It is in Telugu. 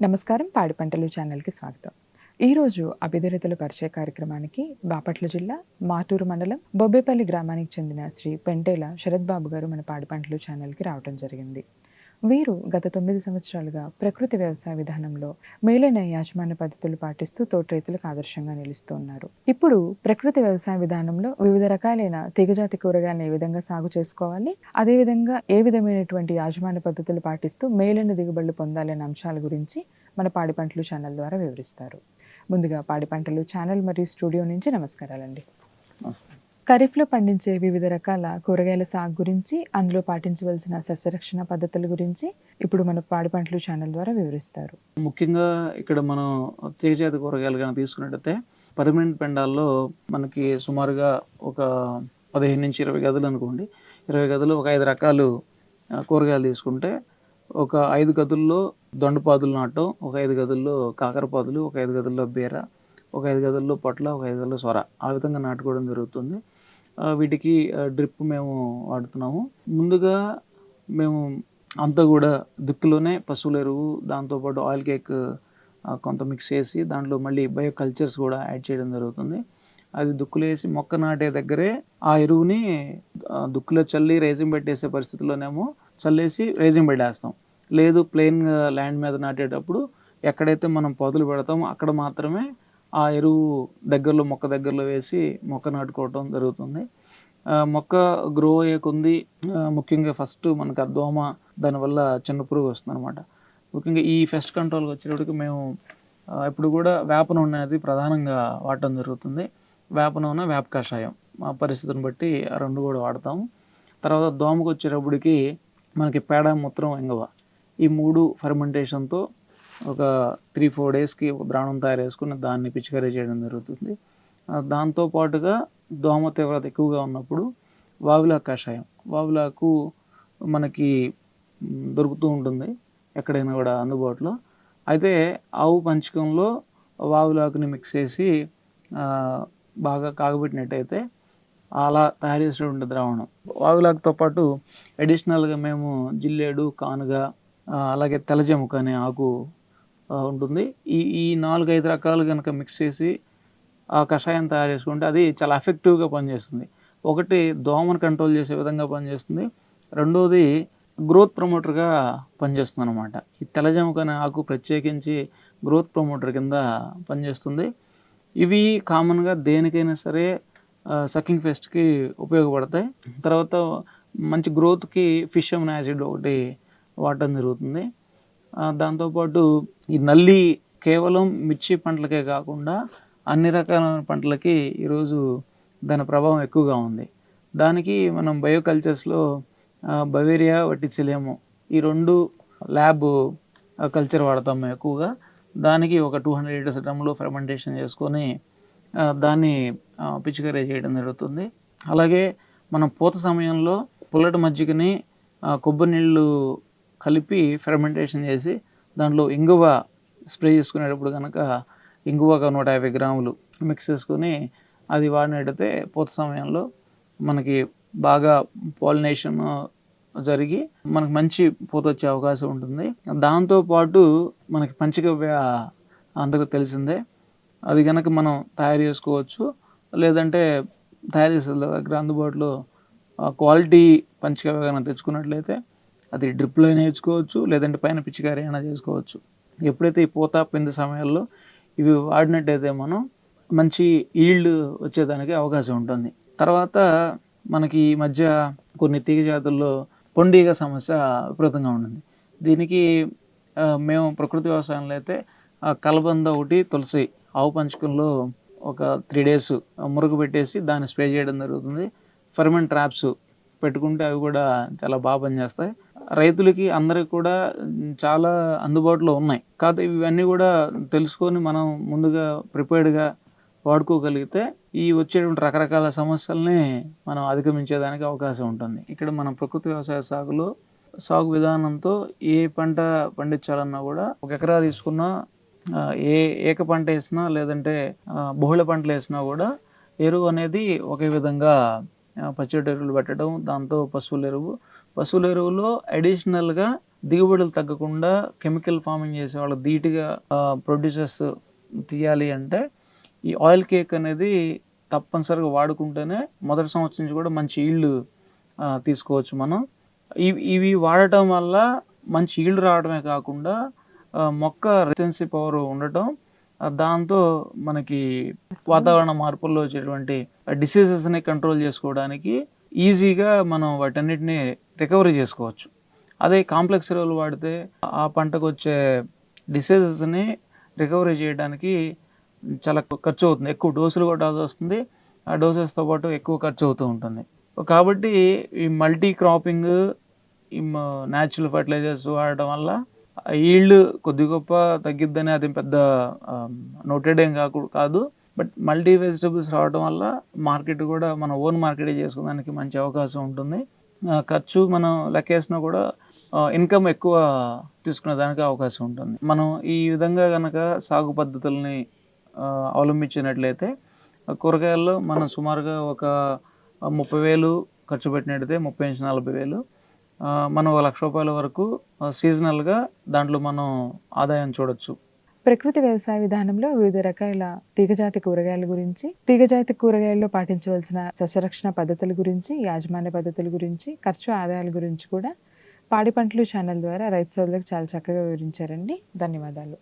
నమస్కారం పాడి పంటలు ఛానల్కి స్వాగతం. ఈరోజు అభిధరితల పరిచయ కార్యక్రమానికి బాపట్ల జిల్లా మాటూరు మండలం బొబ్బేపల్లి గ్రామానికి చెందిన శ్రీ పెంటేల శరత్ బాబు గారు మన పాడి పంటలు ఛానల్కి రావడం జరిగింది. వీరు గత తొమ్మిది సంవత్సరాలుగా ప్రకృతి వ్యవసాయ విధానంలో మేలైన యాజమాన్య పద్ధతులు పాటిస్తూ తోట రైతులకు ఆదర్శంగా నిలుస్తూ ఉన్నారు. ఇప్పుడు ప్రకృతి వ్యవసాయ విధానంలో వివిధ రకాలైన తీగజాతి కూరగాయలను ఏ విధంగా సాగు చేసుకోవాలి అదేవిధంగా ఏ విధమైనటువంటి యాజమాన్య పద్ధతులు పాటిస్తూ మేలైన దిగుబడులు పొందాలనే అంశాల గురించి మన పాడి పంటలు ఛానల్ ద్వారా వివరిస్తారు. ముందుగా పాడి పంటలు ఛానల్ మరియు స్టూడియో నుంచి నమస్కారాలండి. నమస్తే. ఖరీఫ్లో పండించే వివిధ రకాల కూరగాయల సాగు గురించి అందులో పాటించవలసిన సస్యరక్షణ పద్ధతుల గురించి ఇప్పుడు మన పాడి పంటలు ఛానల్ ద్వారా వివరిస్తారు. ముఖ్యంగా ఇక్కడ మనం తీగజాతి కూరగాయలు కానీ తీసుకున్నట్టయితే పర్మనెంట్ పెండాల్లో మనకి సుమారుగా ఒక పదిహేను నుంచి ఇరవై గదులు అనుకోండి. ఇరవై గదులు ఒక ఐదు రకాలు కూరగాయలు తీసుకుంటే ఒక ఐదు గదుల్లో దొండపాదులు నాటం ఒక ఐదు గదుల్లో కాకరపాదులు ఒక ఐదు గదుల్లో బీర ఒక ఐదు గదుల్లో పొట్ల ఒక ఐదు గదుల్లో సొర. ఆ విధంగా నాటుకోవడం జరుగుతుంది. వీటికి డ్రిప్ మేము వాడుతున్నాము. ముందుగా మేము అంతా కూడా దుక్కులోనే పశువుల ఎరువు దాంతోపాటు ఆయిల్ కేక్ కొంత మిక్స్ చేసి దాంట్లో మళ్ళీ బయో కల్చర్స్ కూడా యాడ్ చేయడం జరుగుతుంది. అది దుక్కులు వేసి మొక్క నాటే దగ్గరే ఆ ఎరువుని దుక్కులో చల్లి రేజింగ్ పెట్టేసే పరిస్థితుల్లోనేమో చల్లేసి రేజింగ్ పెట్టేస్తాం. లేదు ప్లెయిన్గా ల్యాండ్ మీద నాటేటప్పుడు ఎక్కడైతే మనం పొదలు పెడతామో అక్కడ మాత్రమే ఆ ఎరువు దగ్గరలో మొక్క దగ్గరలో వేసి మొక్క నాటుకోవటం జరుగుతుంది. మొక్క గ్రో అయ్యే కొంది ముఖ్యంగా ఫస్ట్ మనకు ఆ దోమ దానివల్ల చిన్న పురుగు వస్తుంది అనమాట ముఖ్యంగా ఈ పెస్ట్ కంట్రోల్కి వచ్చేటప్పటికి మేము ఇప్పుడు కూడా వేప నూనె అనేది ప్రధానంగా వాడటం జరుగుతుంది. వేప నూనె వేప కషాయం మా పరిస్థితిని బట్టి ఆ రెండు కూడా వాడతాము. తర్వాత దోమకు వచ్చేటప్పటికి మనకి పేడ మూత్రం ఎంగవ ఈ మూడు ఫర్మెంటేషన్తో ఒక త్రీ ఫోర్ డేస్కి ఒక ద్రావణం తయారు చేసుకుని దాన్ని పిచికారీ చేయడం జరుగుతుంది. దాంతో పాటుగా దోమ తీవ్రత ఎక్కువగా ఉన్నప్పుడు వావిలా కషాయం. వావిలాకు మనకి దొరుకుతూ ఉంటుంది ఎక్కడైనా కూడా అందుబాటులో. అయితే ఆవు పంచకంలో వావిలాకుని మిక్స్ చేసి బాగా కాగబెట్టినట్టయితే అలా తయారు చేసినటువంటి ద్రావణం. వావిలాకుతో పాటు అడిషనల్గా మేము జిల్లేడు కానుగ అలాగే తెల్లజముక అనే ఆకు ఉంటుంది. ఈ ఈ నాలుగైదు రకాలు కనుక మిక్స్ చేసి ఆ కషాయం తయారు చేసుకుంటే అది చాలా ఎఫెక్టివ్గా పనిచేస్తుంది. ఒకటి దోమను కంట్రోల్ చేసే విధంగా పనిచేస్తుంది. రెండోది గ్రోత్ ప్రమోటర్గా పనిచేస్తుంది అనమాట ఈ తెల్లజముక అనే ఆకు ప్రత్యేకించి గ్రోత్ ప్రమోటర్ కింద పనిచేస్తుంది. ఇవి కామన్గా దేనికైనా సరే సకింగ్ ఫెస్ట్కి ఉపయోగపడతాయి. తర్వాత మంచి గ్రోత్కి ఫిష్ అమిన్ యాసిడ్ ఒకటి వాడటం జరుగుతుంది. దాంతోపాటు ఈ నల్లి కేవలం మిర్చి పంటలకే కాకుండా అన్ని రకాల పంటలకి ఈరోజు దాని ప్రభావం ఎక్కువగా ఉంది. దానికి మనం బయోకల్చర్స్లో బవేరియా వట్టిసిలేము ఈ రెండు ల్యాబ్ కల్చర్ వాడతాం మేము ఎక్కువగా. దానికి ఒక టూ హండ్రెడ్ లీటర్స్ డ్రమ్లో ఫెర్మెంటేషన్ చేసుకొని దాన్ని ఆ, పిచికారీ చేయడం జరుగుతుంది. అలాగే మనం పూత సమయంలో పుల్లటి మజ్జిగని కొబ్బరి నీళ్ళు కలిపి ఫెర్మెంటేషన్ చేసి దాంట్లో ఇంగువ స్ప్రే చేసుకునేటప్పుడు కనుక ఇంగువ ఒక నూట యాభై గ్రాములు మిక్స్ చేసుకొని అది వాడినట్టయితే పూత సమయంలో మనకి బాగా పాలినేషన్ జరిగి మనకు మంచి పూత వచ్చే అవకాశం ఉంటుంది. దాంతోపాటు మనకి పంచగవ్య అందరికీ తెలిసిందే. అది కనుక మనం తయారు చేసుకోవచ్చు. లేదంటే తయారు చేసే దగ్గర అందుబాటులో క్వాలిటీ పంచగవ్య కనుక తెచ్చుకున్నట్లయితే అది డ్రిప్లో నేర్చుకోవచ్చు లేదంటే పైన పిచ్చికారి అయినా చేసుకోవచ్చు. ఎప్పుడైతే ఈ పూత పిండి సమయాల్లో ఇవి వాడినట్టయితే మనం మంచి ఈల్డ్ వచ్చేదానికి అవకాశం ఉంటుంది. తర్వాత మనకి ఈ మధ్య కొన్ని తీగ జాతుల్లో పొండీగ సమస్య విపరీతంగా ఉంటుంది. దీనికి మేము ప్రకృతి వ్యవసాయంలో అయితే కలబంద ఒకటి తులసి ఆవు పంచకంలో ఒక త్రీ డేస్ మురుగు పెట్టేసి దాన్ని స్ప్రే చేయడం జరుగుతుంది. ఫెర్మెంట్ ట్రాప్స్ పెట్టుకుంటే అవి కూడా చాలా బాగా పనిచేస్తాయి. రైతులకి అందరికి కూడా చాలా అందుబాటులో ఉన్నాయి. కాకపోతే ఇవన్నీ కూడా తెలుసుకొని మనం ముందుగా ప్రిపేర్డ్గా వాడుకోగలిగితే ఈ వచ్చేటువంటి రకరకాల సమస్యల్ని మనం అధిగమించేదానికి అవకాశం ఉంటుంది. ఇక్కడ మనం ప్రకృతి వ్యవసాయ సాగులో సాగు విధానంతో ఏ పంట పండించాలన్నా కూడా ఒక ఎకరా తీసుకున్నా ఏ ఏక పంట వేసినా లేదంటే బహుళ పంటలు వేసినా కూడా ఎరువు అనేది ఒకే విధంగా పచ్చడి ఎరువులు పెట్టడం దాంతో పశువుల ఎరువు. పశువుల ఎరువులో అడిషనల్గా దిగుబడులు తగ్గకుండా కెమికల్ ఫార్మింగ్ చేసే వాళ్ళు ధీటుగా ప్రొడ్యూసర్స్ తీయాలి అంటే ఈ ఆయిల్ కేక్ అనేది తప్పనిసరిగా వాడుకుంటేనే మొదటి సంవత్సరం నుంచి కూడా మంచి ఈల్డ్ తీసుకోవచ్చు మనం. ఇవి ఇవి వాడటం వల్ల మంచి ఈల్డ్ రావడమే కాకుండా మొక్క రెసిస్టెన్సీ పవర్ ఉండటం దాంతో మనకి వాతావరణ మార్పుల్లో వచ్చేటువంటి డిసీజెస్ని కంట్రోల్ చేసుకోవడానికి ఈజీగా మనం వాటన్నిటిని రికవరీ చేసుకోవచ్చు. అదే కాంప్లెక్స్ ఎరువులు వాడితే ఆ పంటకు వచ్చే డిసీజెస్ని రికవరీ చేయడానికి చాలా ఖర్చు అవుతుంది ఎక్కువ డోసులు కొట్టాల్సి వస్తుంది. ఆ డోసెస్తో పాటు ఎక్కువ ఖర్చు అవుతూ ఉంటుంది. కాబట్టి ఈ మల్టీ క్రాపింగ్ ఈ న్యాచురల్ ఫర్టిలైజర్స్ వాడటం వల్ల ఈల్డ్ కొద్ది గొప్ప తగ్గిద్దని అది పెద్ద నోటెడ్ ఏం కాకు కాదు. బట్ మల్టీ వెజిటబుల్స్ రావడం వల్ల మార్కెట్ కూడా మన ఓన్ మార్కెట్ చేసుకోవడానికి మంచి అవకాశం ఉంటుంది. ఖర్చు మనం లెక్కేసినా కూడా ఇన్కమ్ ఎక్కువ తీసుకునే దానికి అవకాశం ఉంటుంది. మనం ఈ విధంగా కనుక సాగు పద్ధతుల్ని అవలంబించినట్లయితే కూరగాయల్లో మనం సుమారుగా ఒక ముప్పై వేలు ఖర్చు పెట్టినట్టయితే ముప్పై నుంచి నలభై వేలు. మనం ఒక లక్ష రూపాయల వరకు సీజనల్గా దాంట్లో మనం ఆదాయం చూడొచ్చు. ప్రకృతి వ్యవసాయ విధానంలో వివిధ రకాల తీగజాతి కూరగాయల గురించి తీగజాతి కూరగాయల్లో పాటించవలసిన సస్యరక్షణ పద్ధతుల గురించి యాజమాన్య పద్ధతుల గురించి ఖర్చు ఆదాయాల గురించి కూడా పాడి పంటలు ఛానల్ ద్వారా రైతు సోదరులకు చాలా చక్కగా వివరించారండి. ధన్యవాదాలు.